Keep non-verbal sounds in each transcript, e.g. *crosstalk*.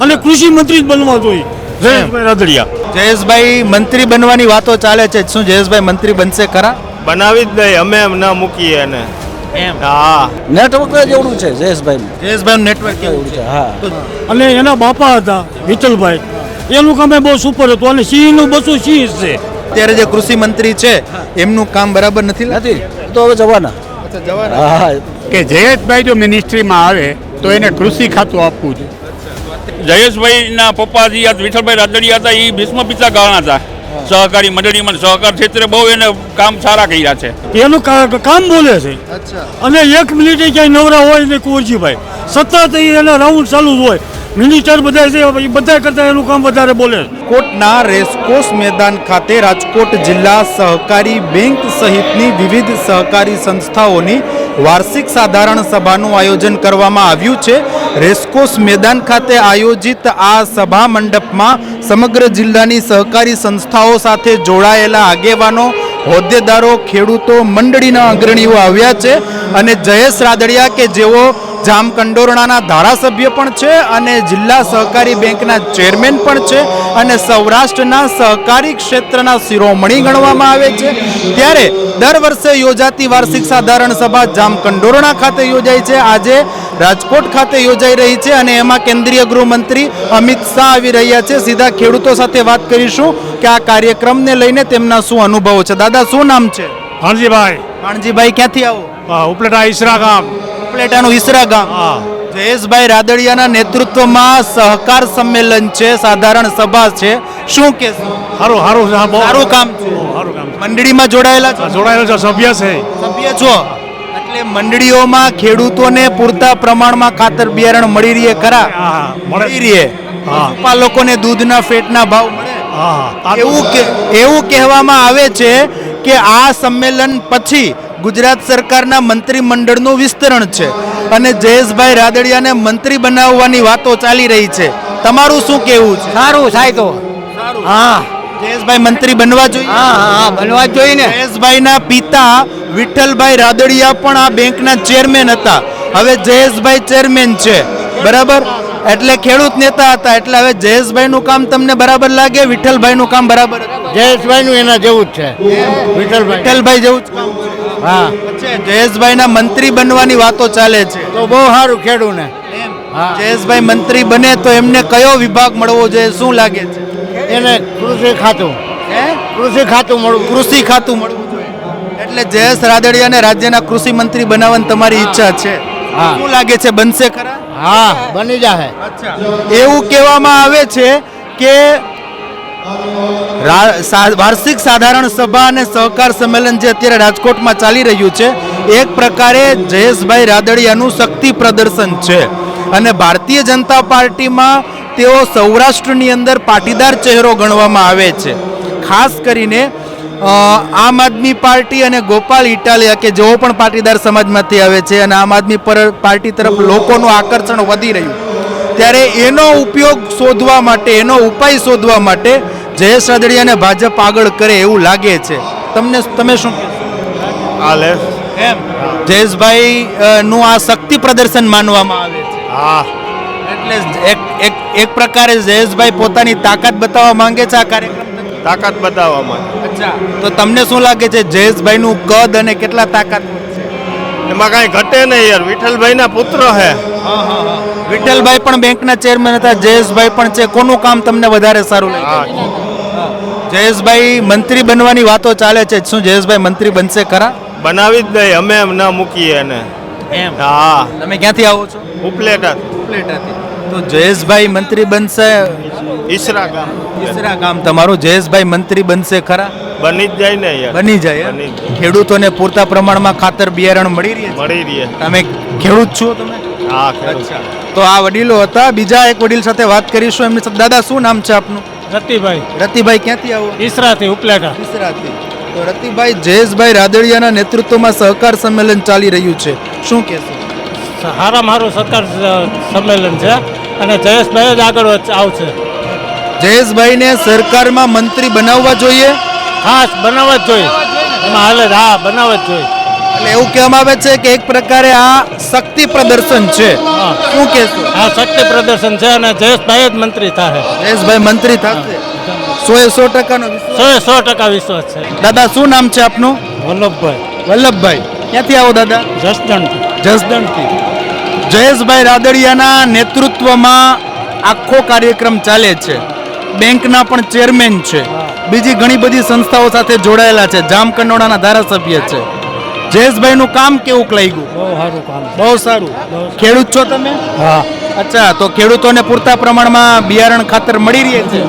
અને કૃષિ મંત્રી જ બનવા જોઈએ. જયેશભાઈ રાદડિયા. જયેશભાઈ મંત્રી બનવાની વાતો ચાલે છે શું જયેશભાઈ મંત્રી બનશે ખરા? બનાવી જ નહીં અમે એમ ના મૂકીએ એને. નેટવર્ક જ છે જયેશભાઈ. જયેશભાઈ નેટવર્ક કેવું છે હા. અને એના બાપા હતા વિઠ્ઠલભાઈ. એનું કામ બહુ સુપર હતું. અને સિંહનું બસો સિંહ છે. અત્યારે જે કૃષિ મંત્રી છે એમનું કામ બરાબર નથી નથી. તો હવે જવાના. જવાના. હા કે જયેશભાઈ જો મિનિસ્ટ્રીમાં આવે તો એને કૃષિ ખાતું આપવું જોઈએ. જયેશભાઈના પપ્પાજી આ વિઠ્ઠલભાઈ રાદડિયા હતા એ ભીષ્મ પિતા ગાણા હતા. સહકારી મંડળીમાં સહકાર ક્ષેત્રે બહુ એને કામ સારા કર્યા છે. એનું કામ બોલે છે. અને એક મિનિટે ક્યાંય નવરા હોય ને કુંવરજીભાઈ. સતત એના રાઉન્ડ ચાલુ હોય. મિનિસ્ટર બધા છે એ બધા કરતા એનું કામ વધારે બોલે છે. રાજકોટના રેસકોર્સ મેદાન ખાતે રાજકોટ જિલ્લા સહકારી બેંક સહિતની વિવિધ સહકારી સંસ્થાઓની વાર્ષિક સાધારણ સભાનું આયોજન કરવામાં આવ્યું છે. રેસકોર્સ મેદાન ખાતે આયોજિત આ સભા મંડપમાં સમગ્ર જિલ્લાની સહકારી સંસ્થાઓ સાથે જોડાયેલા આગેવાનો, હોદ્દેદારો, ખેડૂતો, મંડળીના અગ્રણીઓ આવ્યા છે અને જયેશ રાદડિયા કે જેઓ જામકંડોરણાના ધારાસભ્ય પણ છે અને જિલ્લા સહકારી બેંકના ચેરમેન પણ છે અને સૌરાષ્ટ્રના સહકારી ક્ષેત્રના શિરોમણી ગણવામાં આવે છે. ત્યારે દર વર્ષે યોજાતી વાર્ષિક સાધારણ સભા જામકંડોરણા ખાતે યોજાય છે. આજે રાજકોટ ખાતે યોજાઈ રહી છે અને એમાં કેન્દ્રીય ગૃહમંત્રી અમિત શાહ આવી રહ્યા છે. સીધા ખેડૂતો સાથે વાત કરીશું કે આ કાર્યક્રમને લઈને તેમના શું અનુભવો છે. દાદા શું નામ છે? ભાણજીભાઈ ભાણજીભાઈ ક્યાંથી આવો? ઉપલેટા ઈસરા ગામ. ઉપલેટાનું ઈસરા ગામ. હા. જયેશભાઈ રાદડિયાના નેતૃત્વમાં સહકાર સંમેલન છે સાધારણ સભા છે. શું કે સારું સારું સારું કામ સારું કામ. મંડળીમાં જોડાયેલા છો? છે સભ્ય છે. સભ્ય છો? એટલે મંડળીઓમાં ખેડૂતોને પૂરતા પ્રમાણમાં ખાતર બિયારણ મળી રહીએ ખરા? હા હા મળે. રહીએ હા. પશુપાલકોને દૂધના ફેટના ભાવ મળે. હા હા એવું કે એવું કહેવામાં આવે છે કે આ સંમેલન પછી ગુજરાત સરકારના મંત્રીમંડળનું વિસ્તરણ છે અને જયેશભાઈ રાદડિયાને મંત્રી બનાવવાની વાતો ચાલી રહી છે. તમારું શું કહેવું છે? સારું થાય તો. હા. જયેશભાઈ મંત્રી બનવા જોઈએ? હા હા બનવા જોઈએ ને. જયેશભાઈના પિતા વિઠ્ઠલભાઈ રાદડિયા પણ આ બેંકના ચેરમેન હતા. હવે જયેશભાઈ ચેરમેન છે. બરાબર? એટલે ખેડૂત નેતા હતા. એટલે હવે જયેશભાઈનું કામ તમને બરાબર લાગે? વિઠ્ઠલભાઈનું કામ બરાબર? જયેશભાઈ નું એના જેવું જ છે. વિઠ્ઠલભાઈ. વિઠ્ઠલભાઈ. જેવું જ કામ હા. જયેશભાઈના મંત્રી બનવાની વાતો ચાલે છે. તો બહુ સારું ખેડૂત ને જયેશભાઈ મંત્રી બને તો એમને કયો વિભાગ મળવો જોઈએ? શું લાગે છે? એને કૃષિ ખાતું. હે? કૃષિ ખાતું મળવું કૃષિ ખાતું મળવું જોઈએ. એટલે જયેશ રાદડિયાને રાજ્યના કૃષિ મંત્રી બનાવવાની તમારી ઈચ્છા છે. હા. શું લાગે છે બનશે ખરા? હા. બની જાહે. એવું કહેવામાં આવે છે કે વાર્ષિક સાધારણ સભા અને સહકાર સંમેલન જે અત્યારે રાજકોટમાં ચાલી રહ્યું છે એક પ્રકારે જયેશભાઈ રાદડિયાનું શક્તિ પ્રદર્શન છે. અને ભારતીય જનતા પાર્ટીમાં તેઓ સૌરાષ્ટ્રની અંદર પાટીદાર ચહેરો ગણવામાં આવે છે. ખાસ કરીને આમ આદમી પાર્ટી અને ગોપાલ ઇટાલિયા કે જેઓ પણ પાટીદાર સમાજમાંથી આવે છે અને આમ આદમી પર પાર્ટી તરફ લોકોનું આકર્ષણ વધી રહ્યું. ત્યારે એનો ઉપયોગ શોધવા માટે એનો ઉપાય શોધવા માટે જયેશ રાદડિયાને ભાજપ આગળ કરે એવું લાગે છે. તમને તમે શું હાલે એમ? જયેશભાઈ નું આ શક્તિ પ્રદર્શન માનવામાં આવે છે. હા. એટલે એક એક એક પ્રકારે જયેશભાઈ પોતાની તાકાત બતાવવા માંગે છે આ કાર્યક્રમ તાકાત તાકાત બતાવવામાં અચ્છા તો તમને શું લાગે છે જયેશભાઈનું કદ અને કેટલા તાકાત એમાં કાંઈ ઘટે નહીં યાર વિઠ્ઠલભાઈના પુત્ર હે. વિઠ્ઠલભાઈ પણ બેંકના ચેરમેન હતા જયેશભાઈ પણ છે. કોનું કામ તમને વધારે સારું લાગે? જયેશભાઈ મંત્રી બનવાની વાતો ચાલે છે. શું જયેશભાઈ મંત્રી બનશે ખરા? બનાવી જ નહીં અમે એમ ના મૂકીએ એને. એમ. હા. તમે ક્યાંથી આવો છો? ઉપલેટા તો જયેશભાઈ મંત્રી બનશે? ઈસરા ગામ. ઈસરા ગામ તમારું? જયેશભાઈ મંત્રી બનશે ખરા? બની જ જાય ને બની જાય. ખેડૂતોને પૂરતા પ્રમાણમાં ખાતર બિયારણ મળી રહી મળી રહી. તમે ખેડૂત છો તમે? હા અચ્છા. તો આ વડીલો હતા. બીજા એક વડીલ સાથે વાત કરીશું. એમની સાથે દાદા શું નામ છે આપનું? રતિભાઈ. રતિભાઈ ક્યાંથી આવો? ઈસરાથી ઉપલેટા. ઈસરાથી. તો રતિભાઈ જયેશભાઈ રાદડિયાના નેતૃત્વમાં સહકાર સંમેલન ચાલી રહ્યું છે. શું કહેશો? સારામાં સારું સહકાર સંમેલન છે. અને જયેશભાઈ જ આગળ આવશે. જયેશભાઈને સરકારમાં મંત્રી બનાવવા જોઈએ? ખાસ બનાવવા જ જોઈએ. એમાં હાલે હા બનાવવા જ જોઈએ. એટલે એવું કહેવામાં આવે છે કે એક પ્રકારે આ શક્તિ પ્રદર્શન છે. શું કહેશો? આ શક્તિ પ્રદર્શન છે અને જયેશભાઈ જ મંત્રી થાય જયેશભાઈ મંત્રી થશે? સો એ સો ટકાનો સો સો સો ટકા વિશ્વાસ છે. દાદા શું નામ છે આપનું? વલ્લભભાઈ. વલ્લભભાઈ. ક્યાંથી આવો દાદા? જસદણથી. જસદણથી. જયેશભાઈ રાદડિયાના નેતૃત્વમાં આખો કાર્યક્રમ ચાલે છે. બેંકના પણ ચેરમેન છે. બીજી ઘણી બધી સંસ્થાઓ સાથે જોડાયેલા છે. જામકંડોળાના ધારાસભ્ય છે. જયેશભાઈનું કામ કેવું લાગ્યું? બહુ સારું કામ બહુ સારું. ખેડૂત છો તમે? હા. અચ્છા તો ખેડૂતોને પૂરતા પ્રમાણમાં બિયારણ ખાતર મળી રહે છે.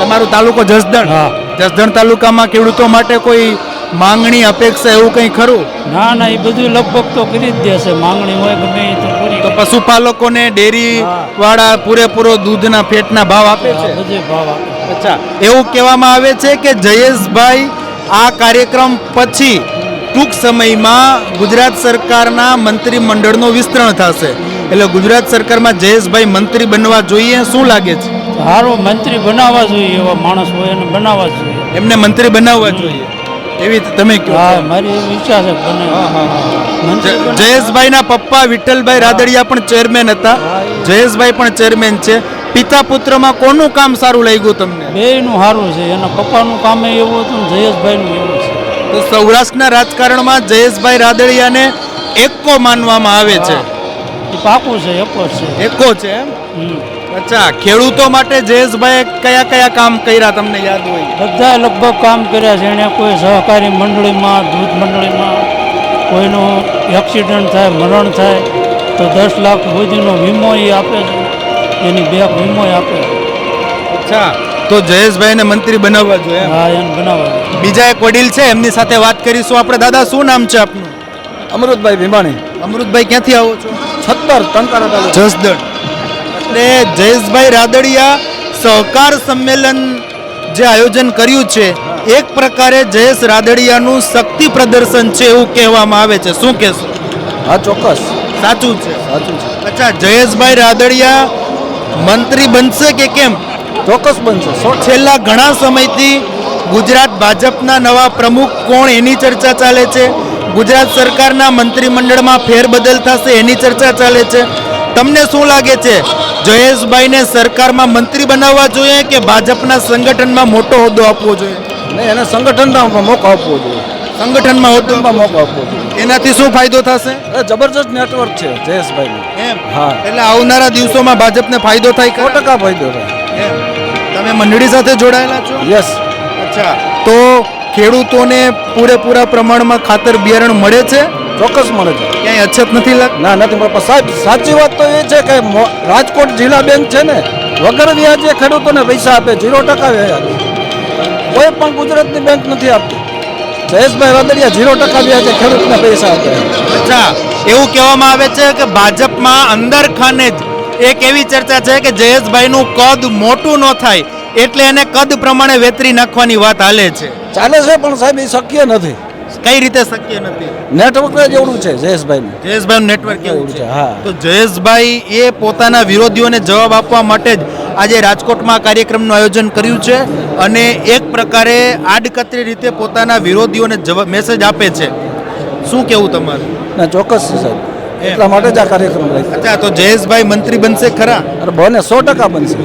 તમારું તાલુકો જસદણ? હા. જસદણ તાલુકામાં ખેડૂતો માટે કોઈ માંગણી અપેક્ષા એવું કંઈ ખરું? ના ના એ બધું લગભગ તો કરી જ દેશે. માંગણી હોય ગમે એ તો પૂરી તો પશુપાલકોને ડેરી વાળા પૂરેપૂરો દૂધના ફેટના ભાવ આપે છે? બધે ભાવ આપે. અચ્છા એવું કહેવામાં આવે છે કે જયેશભાઈ આ કાર્યક્રમ પછી ટૂંક સમયમાં ગુજરાત સરકારના મંત્રીમંડળનું વિસ્તરણ થશે. એટલે ગુજરાત સરકારમાં જયેશભાઈ મંત્રી બનવા જોઈએ શું લાગે છે? સારો મંત્રી બનાવવા જોઈએ એવા માણસ હોય એને બનાવવા જોઈએ. એમને મંત્રી બનાવવા જોઈએ. એવી તમે હા મારી ઈચ્છા છે બને જયેશભાઈના પપ્પા વિઠ્ઠલભાઈ રાદડિયા પણ ચેરમેન હતા. જયેશભાઈ પણ ચેરમેન છે. પિતા પુત્રમાં કોનું કામ સારું લાગ્યું તમને? બેયનું સારું છે. એના પપ્પાનું કામ એવું હતું ને જયેશભાઈનું એવું છે. તો સૌરાષ્ટ્રના રાજકારણમાં જયેશભાઈ રાદડિયાને એકો માનવામાં આવે છે. એ પાકું છે એકો છે. એકો છે એમ. અચ્છા ખેડૂતો માટે જયેશભાઈ કયા કયા કામ કર્યા તમને યાદ હોય? બધા લગભગ કામ કર્યા છે. એણે કોઈ સહકારી મંડળીમાં દૂધ મંડળીમાં કોઈનું એક્સિડન્ટ થાય મરણ થાય તો દસ લાખ સુધીનો વીમો એ આપે છે. એની બે વીમો આપે છે. અચ્છા તો જયેશભાઈને મંત્રી બનાવવા જોઈએ હા એને બનાવવા બીજા એક વડીલ છે એમની સાથે વાત કરીશું આપણે. દાદા શું નામ છે આપનું? અમૃતભાઈ ભીમાણી. અમૃતભાઈ ક્યાંથી આવો છો? છત્તર ટંકારા જસદણ. એટલે જયેશભાઈ રાદડિયા સહકાર સંમેલન જે આયોજન કર્યું છે એક પ્રકારે જયેશ રાદડિયાનું શક્તિ પ્રદર્શન છે એવું કહેવામાં આવે છે. શું કહેશો? હા ચોક્કસ. સાચું છે. સાચું છે. અચ્છા જયેશભાઈ રાદડિયા મંત્રી બનશે કે કેમ? ચોક્કસ બનશે. છેલ્લા ઘણા સમયથી ગુજરાત ભાજપના નવા પ્રમુખ કોણ એની ચર્ચા ચાલે છે? ગુજરાત સરકારના મંત્રીમંડળમાં ફેરબદલ થશે એની ચર્ચા ચાલે છે. તમને શું લાગે છે? જયેશભાઈને સરકારમાં મંત્રી બનાવવા જોઈએ કે ભાજપના સંગઠનમાં મોટો હોદ્દો આપવો જોઈએ? નહીં એને સંગઠનમાં મોકો આપવો જોઈએ. સંગઠનમાં હોદ્દો? મોકો આપવો જોઈએ. એનાથી શું ફાયદો થશે? જબરજસ્ત નેટવર્ક છે જયેશભાઈ એમ? હા. એટલે આવનારા દિવસોમાં ભાજપને ફાયદો થાય સો ટકા ફાયદો થાય. તમે મંડળી સાથે જોડાયેલા છો? યસ. અચ્છા. તો ખેડૂતોને પૂરેપૂરા પ્રમાણમાં ખાતર બિયારણ મળે છે? ચોક્કસ મળે છે ક્યાંય અછત નથી લાગતી ના નથી પણ સાહેબ સાચી વાત તો એ છે કે રાજકોટ જિલ્લા બેંક છે ને વગર વ્યાજે ખેડૂતોને પૈસા આપે ઝીરો ટકા વ્યાજ કોઈ પણ ગુજરાતની બેંક નથી આપતી. જયેશભાઈ વાદળિયા ઝીરો ટકા વ્યાજે ખેડૂતને પૈસા આપે. અચ્છા એવું કહેવામાં આવે છે કે ભાજપમાં અંદર ખાને જ એક એવી ચર્ચા છે કે જયેશભાઈનું કદ મોટું ન થાય એટલે એને કદ પ્રમાણે વેતરી નાખવાની વાત હાલે છે. ચાલે છે પણ સાહેબ એ શક્ય નથી. કઈ રીતે શક્ય નથી? નેટવર્ક જ એવડું છે જયેશભાઈ જયેશભાઈ નેટવર્ક એવું છે હા. તો જયેશભાઈ એ પોતાના વિરોધીઓને જવાબ આપવા માટે જ આજે રાજકોટમાં કાર્યક્રમનું આયોજન કર્યું છે અને એક પ્રકારે આડકતરી રીતે પોતાના વિરોધીઓને જવાબ મેસેજ આપે છે. શું કેવું તમારું? ના ચોક્કસ છે સાહેબ. એટલા માટે જ આ કાર્યક્રમ રાખ્યો. અચ્છા તો જયેશભાઈ મંત્રી બનશે ખરા? અરે બને સો ટકા બનશે.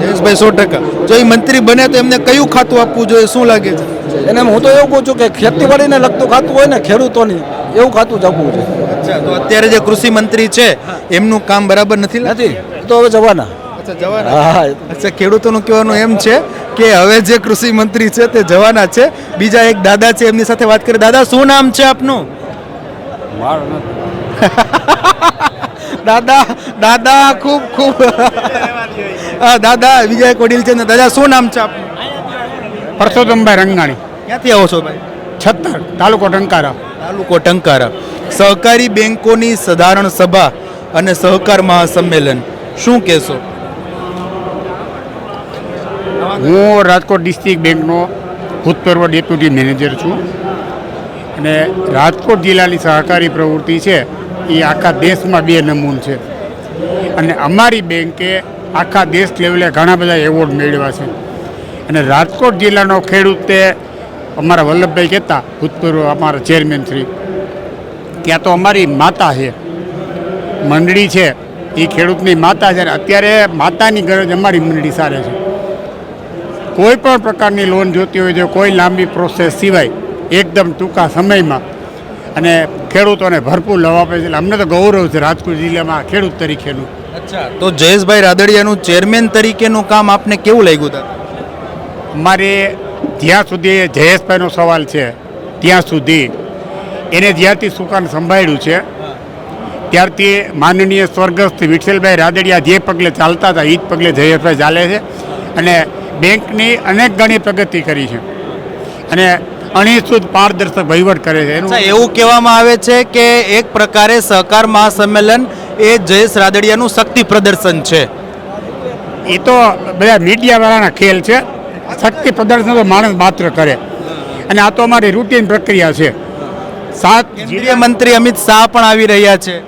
જયેશભાઈ સો ટકા. જો એ મંત્રી બને તો એમને કયું ખાતું આપવું જોઈએ શું લાગે છે? એને હું તો એવું કહું છું કે ખેતીવાડીને લગતું ખાતું હોય ને ખેડૂતોની એવું ખાતું જ આપવું છે અચ્છા તો અત્યારે જે કૃષિ મંત્રી છે એમનું કામ બરાબર નથી લાગતું? નથી તો હવે જવાના. અચ્છા જવાના? હા હા. અચ્છા ખેડૂતોનું કહેવાનું એમ છે કે હવે જે કૃષિ મંત્રી છે તે જવાના છે. બીજા એક દાદા છે એમની સાથે વાત કરીએ. દાદા શું નામ છે આપનું? *laughs* દાદા દાદા ખૂબ ખૂબ. દાદા વિજય કોડીલ છે ને દાદા શું નામ છે આપનું? પરસોત્તમભાઈ રંગાણી. ક્યાંથી આવો છો ભાઈ? છત્તર તાલુકો ટંકારા. તાલુકો ટંકારા. સહકારી બેંકોની સાધારણ સભા અને સહકાર મહાસંમેલન. શું કહેશો? હું રાજકોટ ડિસ્ટ્રિક્ટ બેંકનો ભૂતપૂર્વ ડેપ્યુટી મેનેજર છું. અને રાજકોટ જિલ્લાની સહકારી પ્રવૃત્તિ છે એ આખા દેશમાં બે નમૂન છે. અને અમારી બેંકે આખા દેશ લેવલે ઘણા બધા એવોર્ડ મેળવ્યા છે. અને રાજકોટ જિલ્લાનો ખેડૂતે અમારા વલ્લભભાઈ કહેતા, ભૂતપૂર્વ અમારા ચેરમેન શ્રી, ત્યાં તો અમારી માતા છે. મંડળી છે. એ ખેડૂતની માતા છે. અત્યારે માતાની ગરજ અમારી મંડળી સારે છે. કોઈ પણ પ્રકારની લોન જોતી હોય તો કોઈ લાંબી પ્રોસેસ સિવાય, એકદમ ટૂંકા સમયમાં અને ખેડૂતોને ભરપૂર લાભ આપે છે. એટલે અમને તો ગૌરવ છે રાજકોટ જિલ્લામાં ખેડૂત તરીકેનું. અચ્છા તો જયેશભાઈ રાદડિયાનું ચેરમેન તરીકેનું કામ આપને કેવું લાગ્યું હતું મારે જ્યાં સુધી જયેશભાઈનો સવાલ છે ત્યાં સુધી એને જ્યારથી સુકાન સંભાળ્યું છે ત્યારથી માનનીય સ્વર્ગસ્થ વિઠ્ઠલભાઈ રાદડિયા જે પગલે ચાલતા હતા એ જ પગલે જયેશભાઈ ચાલે છે. અને બેંકની અનેક ગણી પ્રગતિ કરી છે. અને અણીસુદ પારદર્શક વહીવટ કરે છે. એનું એવું કહેવામાં આવે છે કે એક પ્રકારે સહકાર મહાસંમેલન એ જયેશ રાદડિયાનું શક્તિ પ્રદર્શન છે. એ તો બધા મીડિયાવાળાના ખેલ છે. શક્તિ પ્રદર્શન તો માણસ માત્ર કરે. અને આ તો અમારી રૂટીન પ્રક્રિયા છે. સાત કેન્દ્રીય મંત્રી અમિત શાહ પણ આવી રહ્યા છે.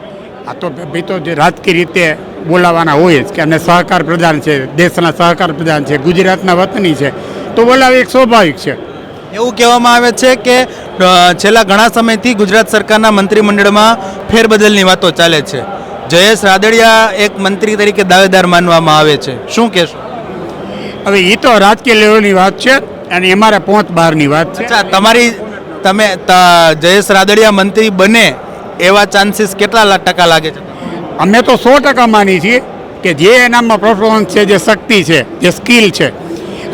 આ તો ભાઈ તો જે રાજકીય રીતે બોલાવાના હોય જ કે અને સહકાર પ્રધાન છે દેશના સહકાર પ્રધાન છે ગુજરાતના વતની છે. તો બોલાવે એક સ્વાભાવિક છે. એવું કહેવામાં આવે છે કે છેલ્લા ઘણા સમયથી ગુજરાત સરકારના મંત્રીમંડળમાં ફેરબદલની વાતો ચાલે છે. જયેશ રાદડિયા એક મંત્રી તરીકે દાવેદાર માનવામાં આવે છે. શું કહેશો? હવે એ તો રાજકીય લેવલની વાત છે અને અમારા પહોંચ બહારની વાત છે. અચ્છા તમારી તમે જયેશ રાદડિયા મંત્રી બને એવા ચાન્સીસ કેટલા ટકા લાગે છે? અમે તો સો ટકા માની છીએ કે જે એનામાં પરફોર્મન્સ છે જે શક્તિ છે જે સ્કિલ છે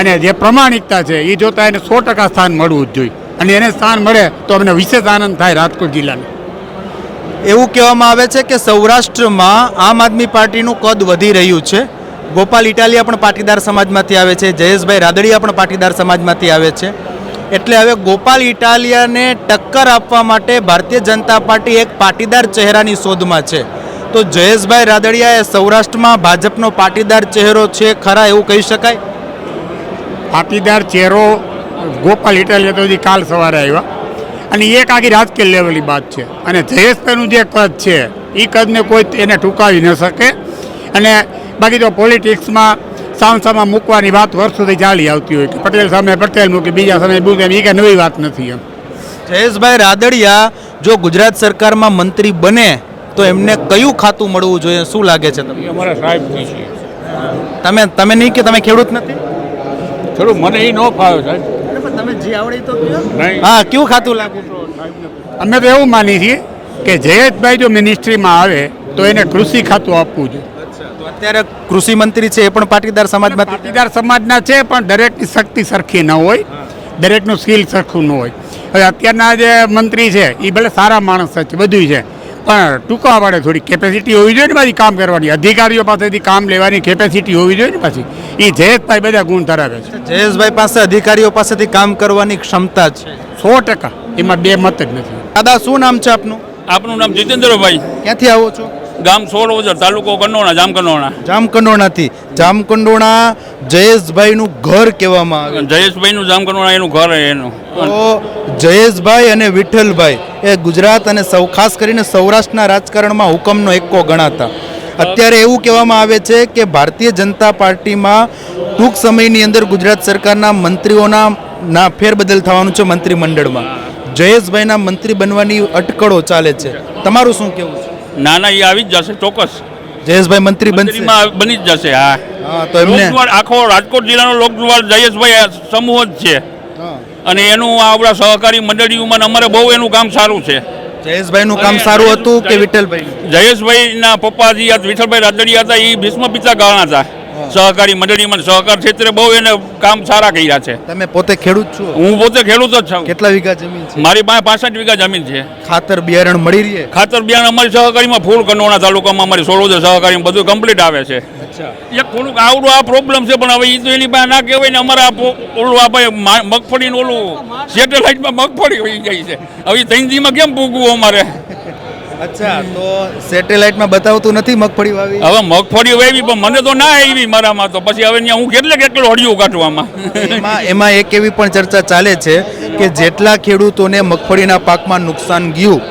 અને જે પ્રમાણિકતા છે એ જોતા એને સો ટકા સ્થાન મળવું જ જોઈએ. અને એને સ્થાન મળે તો અમને વિશેષ આનંદ થાય રાજકોટ જિલ્લાને. એવું કહેવામાં આવે છે કે સૌરાષ્ટ્રમાં આમ આદમી પાર્ટીનું કદ વધી રહ્યું છે. ગોપાલ ઇટાલિયા પણ પાટીદાર સમાજમાંથી આવે છે, જયેશભાઈ રાદડિયા પણ પાટીદાર સમાજમાંથી આવે છે. એટલે હવે ગોપાલ ઇટાલિયાને ટક્કર આપવા માટે ભારતીય જનતા પાર્ટી એક પાટીદાર ચહેરાની શોધમાં છે. તો જયેશભાઈ રાદડિયા એ સૌરાષ્ટ્રમાં ભાજપનો પાટીદાર ચહેરો છે ખરા એવું કહી શકાય? પાટીદાર ચહેરો ગોપાલ ઇટાલિયા તો કાલ સવારે આવ્યા. અને એ એક આખી રાજકીય લેવલની વાત છે. અને જયેશભાઈનું જે કદ છે એ કદને કોઈ એને ટૂંકાવી ન શકે. અને બાકી તો પોલિટિક્સમાં સામસામાં મૂકવાની વાત વર્ષોથી ચાલી આવતી હોય કે પટેલ સામે પટેલ મૂકે બીજા સામે બુકે એ કાંઈ નવી વાત નથી એમ. જયેશભાઈ રાદડિયા જો ગુજરાત સરકારમાં મંત્રી બને તો એમને કયું ખાતું મળવું જોઈએ? શું લાગે છે તમને? અમારા સાહેબ છે. તમે તમે નહીં કે તમે ખેડૂત નથી? થોડું મને એ ન ફાવે સાહેબ. તમે જે આવડે તો નહીં. હા કયું ખાતું લાગુ અમે તો એવું માની છીએ કે જયેશભાઈ જો મિનિસ્ટ્રીમાં આવે તો એને કૃષિ ખાતું આપવું જોઈએ. અત્યારે કૃષિ મંત્રી છે એ પણ પાટીદાર સમાજમાં પાટીદાર સમાજના છે પણ દરેકની શક્તિ સરખી ન હોય. દરેકનું સ્કિલ સરખું ન હોય. હવે અત્યારના જે મંત્રી છે એ ભલે સારા માણસ છે બધું છે. પણ ટૂંકા પડે થોડી કેપેસિટી હોવી જોઈએ ને પાછી કામ કરવાની. અધિકારીઓ પાસેથી કામ લેવાની કેપેસિટી હોવી જોઈએ ને પાછી. એ જયેશભાઈ બધા ગુણ ધરાવે છે. જયેશભાઈ પાસે અધિકારીઓ પાસેથી કામ કરવાની ક્ષમતા છે. સો ટકા. એમાં બે મત જ નથી. દાદા શું નામ છે આપનું? આપનું નામ જીતેન્દ્રભાઈ. ક્યાંથી આવો છો? ગામ સોળવદર તાલુકો કંડોણા જામ કન્નોણા. જામકંડોણાથી જામકંડોણા જયેશભાઈનું ઘર કહેવામાં આવે. જયેશભાઈનું જામ કન્નોણા એનું ઘર એનું. તો જયેશભાઈ અને વિઠ્ઠલભાઈ એ ગુજરાત અને સૌ ખાસ કરીને સૌરાષ્ટ્રના રાજકારણમાં હુકમનો એકો ગણાતા. અત્યારે એવું કહેવામાં આવે છે કે ભારતીય જનતા પાર્ટીમાં ટૂંક સમયની અંદર ગુજરાત સરકારના મંત્રીઓના ના ફેરબદલ થવાનું છે મંત્રીમંડળમાં. જયેશભાઈના મંત્રી બનવાની અટકળો ચાલે છે. તમારું શું કહેવું છે? ના ના એ આવી જ જશે ચોક્કસ. જયેશભાઈ મંત્રી બનશે. મંત્રીમાં બની જ જશે હા. હા તો એમને આખો રાજકોટ જિલ્લાનો લોકજુવાળ જયેશભાઈ સમૂહ જ છે. અને એનું આપણા સહકારી મંડળીઓમાં અમારે બહુ એનું કામ સારું છે. જયેશભાઈનું કામ સારું હતું કે વિઠ્ઠલભાઈ જયેશભાઈના પપ્પાજી આ વિઠ્ઠલભાઈ રાદડિયા હતા એ ભીષ્મ પિતા ગાળા હતા. સહકારી મંડળીમાં સહકાર ક્ષેત્રે બહુ એને કામ સારા કર્યા છે. તમે પોતે ખેડૂત છો? હું પોતે ખેડૂત જ છું. કેટલા વીઘા જમીન છે? મારી પાસે પાસઠ વીઘા જમીન છે. ખાતર બિયારણ મળી રહે? ખાતર બિયારણ અમારી સહકારીમાં ફૂલ કનોણા તાલુકામાં અમારી સોળોદર સહકારીમાં બધું કમ્પ્લીટ આવે છે. એક થોડુંક આવડું આ પ્રોબ્લેમ છે પણ હવે એ તો એની પાસે ના કહેવાય ને અમારા ઓલું આ ભાઈ મા- મગફળીનું ઓલું સેટેલાઇટમાં મગફળી વહી જાય છે. હવે તૈંદીમાં કેમ પૂગવું અમારે? અચ્છા તો સેટેલાઇટમાં બતાવતું નથી મગફળી વાવી હવે મગફળી વાવી પણ મને તો ના આવી મારામાં તો. પછી હવે હું કેટલે કેટલું હળિયું કાઢવામાં એમાં એમાં એક એવી પણ ચર્ચા ચાલે છે કે જેટલા ખેડૂતોને મગફળીના પાકમાં નુકસાન ગયું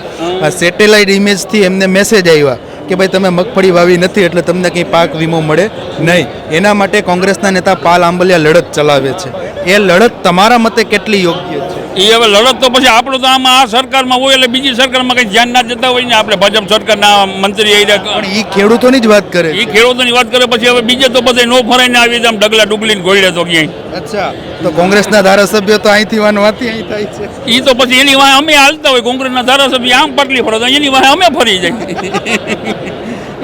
આ સેટેલાઇટ ઇમેજથી એમને મેસેજ આવ્યા કે ભાઈ તમે મગફળી વાવી નથી એટલે તમને કંઈ પાક વીમો મળે નહીં. એના માટે કોંગ્રેસના નેતા પાલ આંબલિયા લડત ચલાવે છે. એ લડત તમારા મતે કેટલી યોગ્ય એ હવે લડત તો પછી આપણું તો આમાં આ સરકારમાં હોય એટલે બીજી સરકારમાં કંઈ ધ્યાન ના જતા હોય ને આપણે ભાજપ સરકારના મંત્રી આવી રહ્યા. પણ એ ખેડૂતોની જ વાત કરે એ ખેડૂતોની વાત કરે પછી હવે બીજે તો બધે નો ફરાઈને આવી આમ ડગલા ડુગલીને ગોળે તો ક્યાંય. અચ્છા તો કોંગ્રેસના ધારાસભ્યો તો અહીંથી વાન વાતી અહીં થાય છે. એ તો પછી એની વાંહે અમે હાલતા હોય કોંગ્રેસના ધારાસભ્ય આમ પટલી ફરો તો એની વાંહે અમે ફરી જાય.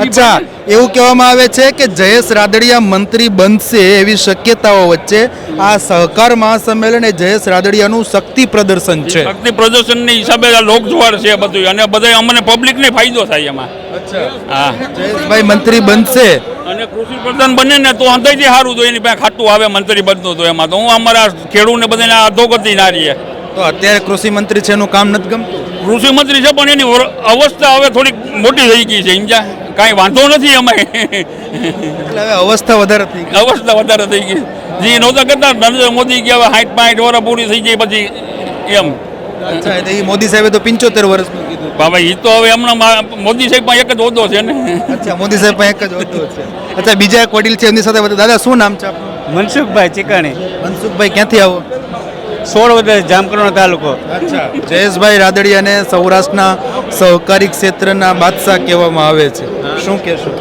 અચ્છા એવું કહેવામાં આવે છે કે જયેશ રાદડિયા મંત્રી બનશે એવી શક્યતાઓ વચ્ચે આ સહકાર મહાસંમેલન એ જયેશ રાદડિયાનું શક્તિ પ્રદર્શન છે. શક્તિ પ્રદર્શનની હિસાબે આ લોકજુવાળ છે બધું અને બધા અમને પબ્લિકને ફાયદો થાય એમાં. હા. જયેશભાઈ મંત્રી બનશે? અને કૃષિ પ્રધાન બને ને તો અંદાજે સારું તો એની પાસે ખાતું આવે મંત્રી બનતું તો એમાં. તો હું અમારા ખેડૂતને બધાને અધોગતિ ના રહીએ તો અત્યારે કૃષિ મંત્રી છે એનું કામ નથી ગમતું? કૃષિ મંત્રી છે પણ એની અવસ્થા હવે થોડીક મોટી થઈ ગઈ છે સમજ્યા? કાંઈ વાંધો નથી અમે. એટલે હવે અવસ્થા વધારે થઈ ગઈ. અવસ્થા વધારે થઈ ગઈ. જે નહોતા કરતા. નરેન્દ્ર મોદી કે હવે હાઈટ પાંઠ વર્ષ પૂરી થઈ જાય પછી એમ. અચ્છા એટલે એ મોદી સાહેબે તો પંચોતેર વર્ષનું કીધું. બાબા એ તો હવે હમણાં મોદી સાહેબ પણ એક જ હોદ્દો છે ને. અચ્છા મોદી સાહેબ પણ એક જ હોદ્દો છે. અચ્છા બીજા એક વડીલ છે એમની સાથે દાદા શું નામ છે આપનું? મનસુખભાઈ ચિકાણી. મનસુખભાઈ ક્યાંથી આવો? સોળ વર્ષ જામકરણો તાલુકો. અચ્છા. જયેશભાઈ રાદડિયાને સૌરાષ્ટ્રના સહકારી ક્ષેત્રના બાદશાહ કહેવામાં આવે છે. શું કહેશો?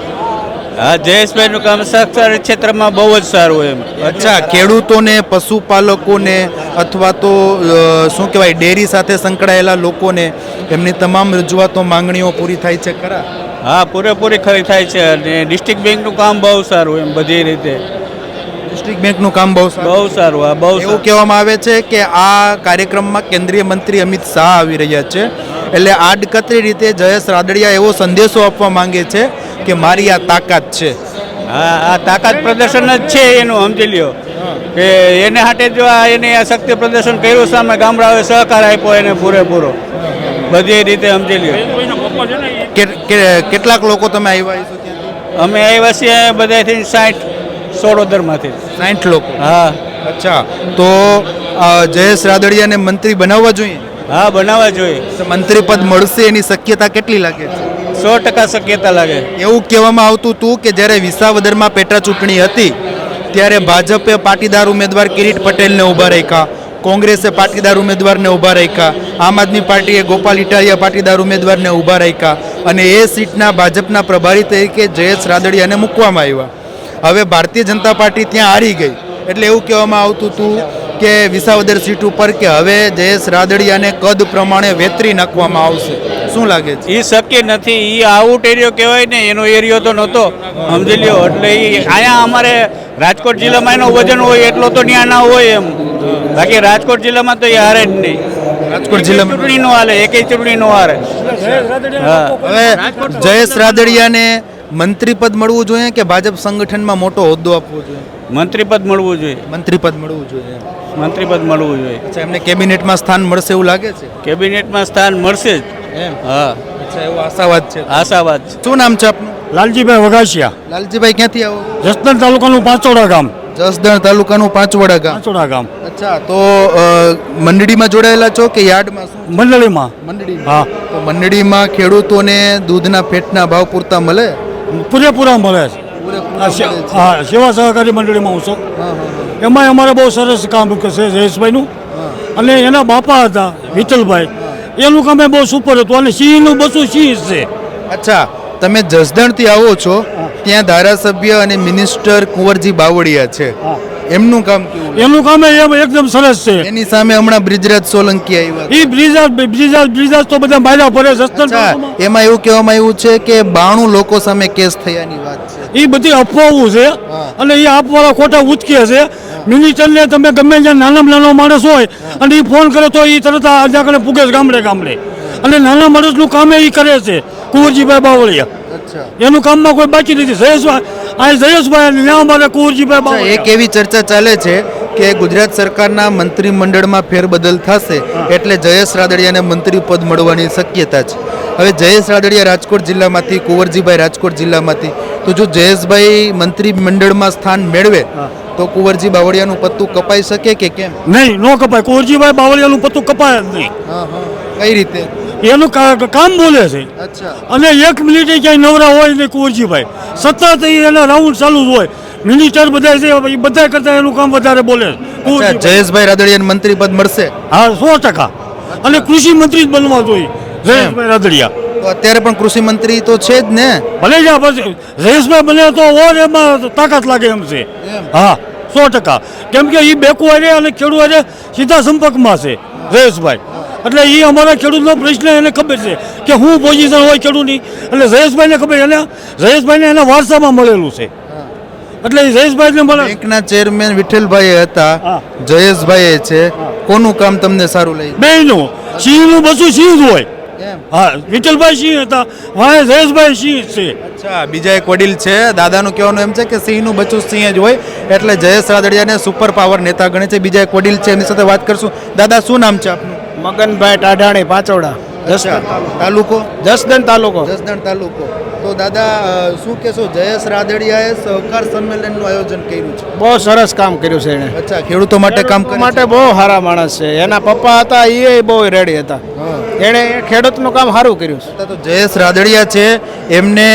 હા જયેશભાઈનું કામ સહકાર ક્ષેત્રમાં બહુ જ સારું એમ. અચ્છા ખેડૂતોને પશુપાલકોને અથવા તો શું કહેવાય ડેરી સાથે સંકળાયેલા લોકોને એમની તમામ રજૂઆતો માંગણીઓ પૂરી થાય છે ખરા? હા પૂરેપૂરી ખરી થાય છે. અને ડિસ્ટ્રિક્ટ બેંકનું કામ બહુ સારું એમ બધી રીતે. ડિસ્ટ્રિક્ટ બેંકનું કામ બહુ બહુ સારું હા બહુ એવું કહેવામાં આવે છે કે આ કાર્યક્રમમાં કેન્દ્રીય મંત્રી અમિત શાહ આવી રહ્યા છે. એટલે આડકતરી રીતે જયેશ રાદડિયા એવો સંદેશો આપવા માંગે છે કે મારી આ તાકાત છે. હા આ તાકાત પ્રદર્શન જ છે એનું સમજી લ્યો. કે એને હાટે જો આ એને આ શક્તિ પ્રદર્શન કર્યું સામે ગામડાઓએ સહકાર આપ્યો એને પૂરેપૂરો. બધી રીતે સમજી લ્યો. કેટલાક લોકો તમે આવ્યા અમે આવ્યા છીએ બધાથી સાઠ સોળોદરમાંથી સાઠ લોકો. હા. અચ્છા. તો જયેશ રાદડિયાને મંત્રી બનાવવા જોઈએ? હા બનાવવા જોઈએ. મંત્રી પદ મળશે એની શક્યતા કેટલી લાગે છે? સો ટકા શક્યતા લાગે. એવું કહેવામાં આવતું હતું કે જ્યારે વિસાવદરમાં પેટા ચૂંટણી હતી ત્યારે ભાજપે પાટીદાર ઉમેદવાર કિરીટ પટેલને ઊભા રાખ્યા કોંગ્રેસે પાટીદાર ઉમેદવારને ઊભા રાખ્યા આમ આદમી પાર્ટીએ ગોપાલ ઇટાલિયા પાટીદાર ઉમેદવારને ઊભા રાખ્યા અને એ સીટના ભાજપના પ્રભારી તરીકે જયેશ રાદડિયાને મૂકવામાં આવ્યા. હવે ભારતીય જનતા પાર્ટી ત્યાં હારી ગઈ. એટલે એવું કહેવામાં આવતું હતું કે વિસાવદર સીટ ઉપર કે હવે જયેશ રાદડિયાને કદ પ્રમાણે વેતરી નાખવામાં આવશે. શું લાગે છે? એ શક્ય નથી. એ આઉટ એરિયો કહેવાય ને એનો એરિયો તો નહોતો. સમજી લ્યો એટલે એ અહીંયા અમારે રાજકોટ જિલ્લામાં એનો વજન હોય એટલો તો ત્યાં ના હોય એમ. બાકી રાજકોટ જિલ્લામાં તો એ હારે જ નહીં. રાજકોટ જિલ્લામાં ચૂંટણી નો હાલે એકેય ચૂંટણી નો હારે. હા. હવે જયેશ રાદડિયાને મંત્રી પદ મળવું જોઈએ કે ભાજપ સંગઠનમાં મોટો હોદ્દો આપવો જોઈએ? મંત્રીપદ મળવું જોઈએ. મંત્રીપદ મળવું જોઈએ મંત્રીપદ મળવું જોઈએ. અચ્છા એમને કેબિનેટમાં સ્થાન મળશે એવું લાગે છે? કેબિનેટમાં સ્થાન મળશે જ. એમ? હા. અચ્છા એવો આશાવાદ છે? આશાવાદ છે. શું નામ છે આપનું? લાલજીભાઈ વઘાસિયા. લાલજીભાઈ ક્યાંથી આવો? જસદણ તાલુકાનું પાંચોડા ગામ. જસદણ તાલુકાનું પાંચવડા ગામ. પાંચોડા ગામ. અચ્છા તો મંડળીમાં જોડાયેલા છો કે યાર્ડમાં શું? મંડળીમાં. મંડળી હા. તો મંડળીમાં ખેડૂતોને દૂધના ફેટના ભાવ પૂરતા મળે? પૂરેપૂરા મળે છે. હા સેવા સહકારી મંડળીમાં હું છું. એમાં અમારે બહુ સરસ કામ છે જયેશભાઈનું. અને એના બાપા હતા વિઠ્ઠલભાઈ. એનું કામ બહુ સુપર હતું. અને સિંહનું બસું સિંહ છે. અચ્છા તમે જસદણથી આવો છો. ત્યાં ધારાસભ્ય અને મિનિસ્ટર કુંવરજી બાવળિયા છે. એમનું કામ કેવું એનું કામ એમ એકદમ સરસ છે. એની સામે હમણાં બ્રિજરાજ સોલંકી આવ્યા એ બ્રિજરાજ બ્રિજરાજ બ્રિજાજ તો બધા માર્યા પડે અચ્છા એમાં એવું કહેવામાં આવ્યું છે કે બાણું લોકો સામે કેસ થયાની વાત છે. એ બધી અફવાઓ છે અને એ આપવાળા ખોટા ઉચકે છે. મિનિસ્ટરને તમે ગમે ત્યાં નાનામાં નાનો માણસ હોય અને એ ફોન કરે તો એ તરત આગળ પૂગે છે ગામડે ગામડે. અને નાના માણસનું કામ એ કરે છે કુંવરજીભાઈ બાવળિયા. એનું કામમાં કોઈ બાકી નથી. જયેશભાઈ આ જયેશભાઈ ત્યાં અમારે કુંવરજીભાઈ એક એવી ચર્ચા ચાલે છે કે ગુજરાત સરકારના મંત્રીમંડળમાં ફેરબદલ થશે એટલે જયેશ રાદડિયાને મંત્રી પદ મળવાની શક્યતા છે. હવે જયેશ રાદડિયા રાજકોટ જિલ્લામાંથી કુંવરજીભાઈ રાજકોટ જિલ્લામાંથી તો જો જયેશભાઈ મંત્રી મંડળમાં સ્થાન મેળવે તો કુંવરજી બાવળિયાનું પત્તું કપાઈ શકે કે કેમ? નહીં નો કપાય. કુંવરજીભાઈ બાવળિયાનું પત્તું કપાય જ નહીં. કઈ રીતે? એનું કામ બોલે છે. અને એક મિનિટે ક્યાંય નવરા હોય ને કુંવરજીભાઈ. સતત એના રાઉન્ડ ચાલુ જ હોય. મિનિસ્ટર બધા છે બધા કરતાં એનું કામ વધારે બોલે. જયેશભાઈ રાદડિયાને મંત્રી પદ મળશે? હા સો ટકા. અને કૃષિ મંત્રી જ બનવા જોઈએ. જયેશભાઈ રાદડિયા. અત્યારે પણ કૃષિ મંત્રી તો છે જ ને? ભલે જ જયેશભાઈ બને તો ઓર એમાં તાકાત લાગે એમ છે. હા સો ટકા. કેમ કે એ બેકુ અને ખેડૂત સીધા સંપર્કમાં છે જયેશભાઈ. એટલે એ અમારા ખેડૂતનો પ્રશ્ન એને ખબર છે કે હું પોઝિશન હોય ખેડૂતની. એટલે જયેશભાઈને ખબર એને જયેશભાઈને એના વારસામાં મળેલું છે. એટલે જયેશભાઈને મળે બેંકના ચેરમેન વિઠ્ઠલભાઈ હતા. જયેશભાઈ છે. કોનું કામ તમને સારું લાગ્યું? બેયનું. સિંહનું બધું સિંહ જ હોય. હા વિઠ્ઠલભાઈ સિંહ હતા. હા જયેશભાઈ સિંહ છે. અચ્છા બીજા એક વડીલ છે. દાદાનું કહેવાનું એમ છે કે સિંહનું બચ્ચું સિંહ જ હોય. એટલે જયેશ રાદડિયાને સુપર પાવર નેતા ગણે છે. બીજા એક વડીલ છે એમની સાથે વાત કરશું. દાદા શું નામ છે આપનું? મગનભાઈ ટાઢાણી પાચોડા તાલુકો? જસદન તાલુકો. જસદણ તાલુકો. તો દાદા શું કહેશો જયેશ રાદડિયાએ સહકાર સંમેલનનું આયોજન કર્યું છે? બહુ સરસ કામ કર્યું છે એણે. અચ્છા ખેડૂતો માટે કામ માટે બહુ સારા માણસ છે. એના પપ્પા હતા એ બહુ રેડી હતા. એણે ખેડૂતનું કામ સારું કર્યું છે. તો જયેશ રાદડિયા છે એમને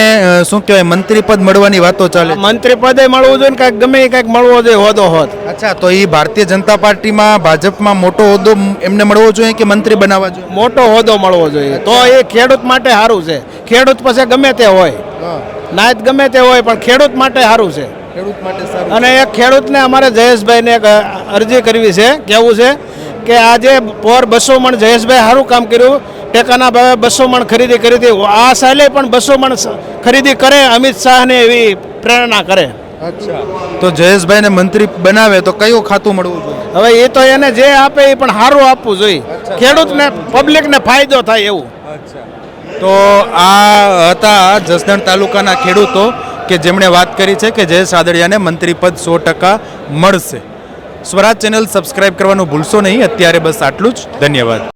શું કહેવાય મંત્રી પદ મળવાની વાતો ચાલે મંત્રી પદે મળવું જોઈએ ને કાંઈક ગમે એ કાંઈક મળવો જોઈએ હોદો હોત. અચ્છા તો એ ભારતીય જનતા પાર્ટીમાં ભાજપમાં મોટો હોદ્દો એમને મળવો જોઈએ કે મંત્રી બનાવવા જોઈએ? મોટો હોદો મળવો જોઈએ. તો એ ખેડૂત માટે સારું છે. ખેડૂત પાસે ગમે તે હોય. નાયત ગમે તે હોય પણ ખેડૂત માટે સારું છે. ખેડૂત માટે અને એક ખેડૂતને અમારે જયેશભાઈને એક અરજી કરવી છે કેવું છે કે આજે પોર બસો મણ જયેશભાઈ સારું કામ કર્યું ટેકાના ભાવે બસો મણ ખરીદી કરી હતી. આ સાલે પણ બસો મણ ખરીદી કરે અમિત શાહને એવી પ્રેરણા કરે. અચ્છા. તો જયેશભાઈને મંત્રી બનાવે તો કયું ખાતું મળવું જોઈએ? હવે એ તો એને જે આપે એ પણ સારું આપવું જોઈએ. ખેડૂતને પબ્લિકને ફાયદો થાય એવું. તો આ હતા જસદણ તાલુકાના ખેડૂતો કે જેમણે વાત કરી છે કે જયેશ રાદડિયાને મંત્રી પદ સો ટકા મળશે. સ્વરાજ ચેનલ સબસ્ક્રાઇબ કરવાનું ભૂલશો નહીં. અત્યારે બસ આટલું જ. ધન્યવાદ.